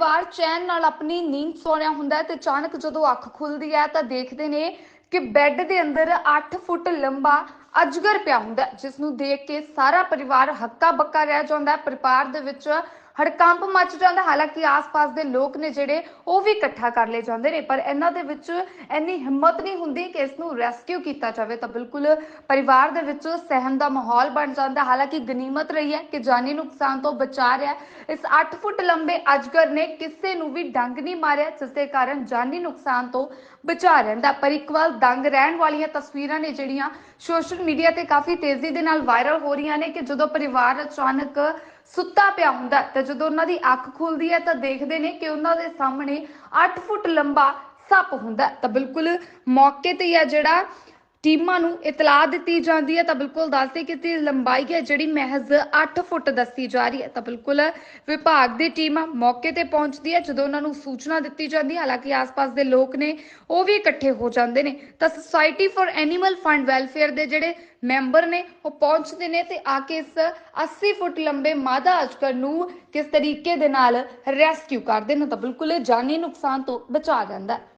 ਪਰਿਵਾਰ ਚੈਨ ਨਾਲ ਆਪਣੀ ਨੀਂਦ ਸੌ ਰਿਹਾ ਹੁੰਦਾ ਹੈ ਤੇ ਅਚਾਨਕ ਜਦੋਂ ਅੱਖ ਖੁੱਲਦੀ ਹੈ ਤਾਂ ਦੇਖਦੇ ਨੇ ਕਿ ਬੈੱਡ ਦੇ ਅੰਦਰ 8 ਫੁੱਟ ਲੰਬਾ ਅਜਗਰ ਪਿਆ ਹੁੰਦਾ ਹੈ, ਜਿਸ ਨੂੰ ਦੇਖ ਕੇ ਸਾਰਾ ਪਰਿਵਾਰ ਹੱਕਾ ਬੱਕਾ ਰਹਿ ਜਾਂਦਾ ਪਰਿਵਾਰ ਦੇ ਵਿੱਚ ਹੜਕੰਪ ਮਚ ਜਾਂਦਾ, ਹਾਲਾਂਕਿ ਆਸ-ਪਾਸ ਦੇ ਲੋਕ ਨੇ ਜਿਹੜੇ ਉਹ ਵੀ ਇਕੱਠਾ ਕਰ ਲਏ ਜਾਂਦੇ ਨੇ, ਪਰ ਇਹਨਾਂ ਦੇ ਵਿੱਚ ਇੰਨੀ ਹਿੰਮਤ ਨਹੀਂ ਹੁੰਦੀ ਕਿ ਇਸ ਨੂੰ ਰੈਸਕਿਊ ਕੀਤਾ ਜਾਵੇ ਤਾਂ ਬਿਲਕੁਲ ਪਰਿਵਾਰ ਦੇ ਵਿੱਚ ਸਹਿਮ ਦਾ ਮਾਹੌਲ ਬਣ ਜਾਂਦਾ। ਹਾਲਾਂਕਿ ਗਨੀਮਤ ਰਹੀ ਹੈ ਕਿ ਜਾਨੀ ਨੁਕਸਾਨ ਤੋਂ ਬਚਾ ਰਿਹਾ ਇਸ 8 ਫੁੱਟ ਲੰਬੇ ਅਜਗਰ ਨੇ ਕਿਸੇ ਨੂੰ ਵੀ ਡੰਗ ਨਹੀਂ ਮਾਰਿਆ, ਜਿਸ ਦੇ ਕਾਰਨ ਜਾਨੀ ਨੁਕਸਾਨ ਤੋਂ ਬਚਾ ਰਹਿੰਦਾ। ਪਰ ਇੱਕ ਵਾਰ ਦੰਗ ਰਹਿਣ ਵਾਲੀਆਂ ਤਸਵੀਰਾਂ ਨੇ ਜਿਹੜੀਆਂ ਸੋਸ਼ਲ ਮੀਡੀਆ ਤੇ ਕਾਫੀ ਤੇਜ਼ੀ ਦੇ ਨਾਲ ਵਾਇਰਲ ਹੋ ਰਹੀਆਂ ਨੇ ਕਿ ਜਦੋਂ ਪਰਿਵਾਰ ਅਚਾਨਕ ਸੁੱਤਾ ਪਿਆ ਹੁੰਦਾ ਤੇ ਜਦੋਂ ਉਹਨਾਂ ਦੀ ਅੱਖ ਖੁੱਲਦੀ ਹੈ ਤਾਂ ਦੇਖਦੇ ਨੇ ਕਿ ਉਹਨਾਂ ਦੇ ਸਾਹਮਣੇ 8 ਫੁੱਟ ਲੰਬਾ ਸੱਪ ਹੁੰਦਾ ਤਾਂ ਬਿਲਕੁਲ ਮੌਕੇ ਤੇ ਹੀ ਆ ਜਿਹੜਾ ਟੀਮਾਂ ਨੂੰ ਇਤਲਾਹ ਦਿੱਤੀ ਜਾਂਦੀ ਹੈ ਤਾਂ ਬਿਲਕੁਲ ਦੱਸਦੇ ਕਿ ਇਸ ਲੰਬਾਈ ਹੈ ਜਿਹੜੀ ਮਹਿਜ਼ 8 ਫੁੱਟ ਦੱਸੀ ਜਾ ਰਹੀ ਹੈ। ਤਾਂ ਬਿਲਕੁਲ ਵਿਭਾਗ ਦੀ ਟੀਮ ਮੌਕੇ ਤੇ ਪਹੁੰਚਦੀ ਹੈ ਜਦੋਂ ਉਹਨਾਂ ਨੂੰ ਸੂਚਨਾ ਦਿੱਤੀ ਜਾਂਦੀ ਹੈ। ਹਾਲਾਂਕਿ ਆਸ-ਪਾਸ ਦੇ ਲੋਕ ਨੇ ਉਹ ਵੀ ਇਕੱਠੇ ਹੋ ਜਾਂਦੇ ਨੇ। ਤਾਂ society for animal fund welfare ਦੇ ਜਿਹੜੇ ਮੈਂਬਰ ਨੇ, ਉਹ ਪਹੁੰਚਦੇ ਨੇ ਤੇ ਆ ਕੇ ਇਸ 80 ਫੁੱਟ ਲੰਬੇ ਮਾਦਾ ਅਜਗਰ ਨੂੰ ਕਿਸ ਤਰੀਕੇ ਦੇ ਨਾਲ ਰੈਸਕਿਊ ਕਰਦੇ ਨੇ ਤਾਂ ਬਿਲਕੁਲ ਜਾਨੀ ਨੁਕਸਾਨ ਤੋਂ ਬਚਾ ਜਾਂਦਾ ਹੈ।